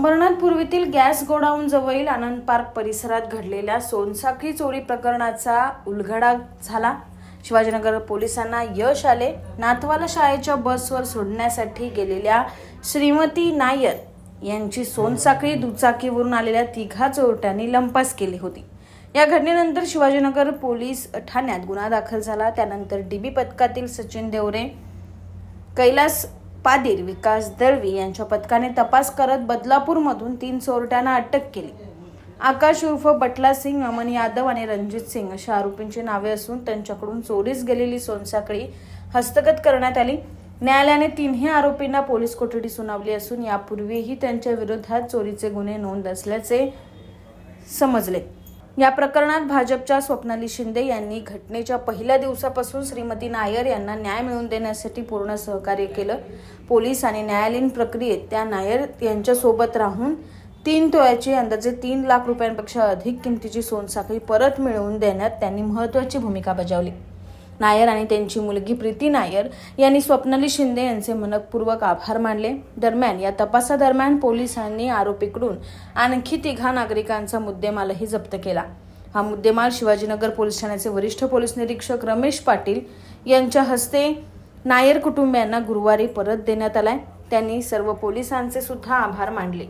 Ambernath पूर्वीतील gas godown जवळील आनंद park परिसरात घडलेल्या सोनसाखळी चोरी प्रकरणाचा उलगडा झाला. शिवाजीनगर पोलिसांना यश आले. नातवाला शाळेच्या बसवर सोडण्यासाठी गेलेल्या श्रीमती नायर यांची सोनसाखळी दुचाकीवरून आलेल्या तिघा चोरट्यांनी लंपास केली होती. या घटनेनंतर शिवाजीनगर पोलीस ठाण्यात गुन्हा दाखल झाला. त्यानंतर डीबी पथकातील सचिन देवरे कैलास पादीर विकास दळवी यांच्या पथकाने तपास करत बदलापूरमधून तीन चोरट्यांना अटक केली. आकाश उर्फ बटला सिंग अमन यादव आणि रणजित सिंग अशा आरोपींची नावे असून त्यांच्याकडून चोरीस गेलेली सोनसाखळी हस्तगत करण्यात आली. न्यायालयाने तिन्ही आरोपींना पोलीस कोठडी सुनावली असून यापूर्वीही त्यांच्या विरोधात चोरीचे गुन्हे नोंद असल्याचे समजले. या प्रकरणात भाजपच्या स्वप्नाली शिंदे यांनी घटनेच्या पहिल्या दिवसापासून श्रीमती नायर यांना न्याय मिळवून देण्यासाठी पूर्ण सहकार्य केलं. पोलीस आणि न्यायालयीन प्रक्रियेत त्या नायर यांच्यासोबत राहून तीन तोळ्याची अंदाजे तीन लाख रुपयांपेक्षा अधिक किमतीची सोनसाखळी परत मिळवून देण्यात त्यांनी महत्त्वाची भूमिका बजावली. नायर आणि त्यांची मुलगी प्रीती नायर यांनी स्वप्नाली शिंदे यांचे मनपूर्वक आभार मानले. दरम्यान या तपासादरम्यान पोलिसांनी आरोपीकडून आणखी तिघा नागरिकांचा मुद्देमालही जप्त केला. हा मुद्देमाल शिवाजीनगर पोलीस ठाण्याचे वरिष्ठ पोलीस निरीक्षक रमेश पाटील यांच्या हस्ते नायर कुटुंबियांना गुरुवारी परत देण्यात आलाय. त्यांनी सर्व पोलिसांचे सुद्धा आभार मानले.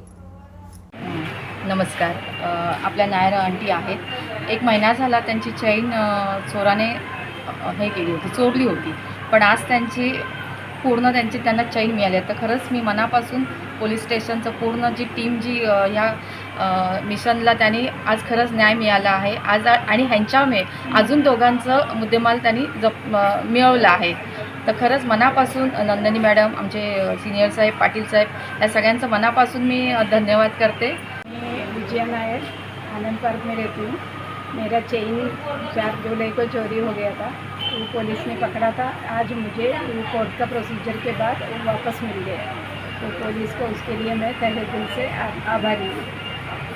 नमस्कार. आपल्या नायर आंटी आहेत. एक महिना झाला त्यांची चैन चोराने हे केली होती चोरली होती. पण आज त्यांची पूर्ण त्यांची त्यांना चैन मिळाली. तर खरंच मी मनापासून पोलीस स्टेशनचं पूर्ण जी टीम जी ह्या मिशनला त्यांनी आज खरंच न्याय मिळाला आहे. आज आणि ह्यांच्यामुळे अजून दोघांचं मुद्देमाल त्यांनी जप मिळवला आहे. तर खरंच मनापासून नंदिनी मॅडम आमचे सिनियर साहेब पाटील साहेब या सगळ्यांचं मनापासून मी धन्यवाद करते. मी विजया नायर आनंद पार्क येथून मेरा चेन चार जुलाई को चोरी हो गया था, वो पुलिस ने पकड़ा था। आज मुझे वो कोर्ट का प्रोसीजर के बाद वो वापस मिल गया। तो पुलिस को उसके लिए मैं तहे दिल से आभारी हूँ।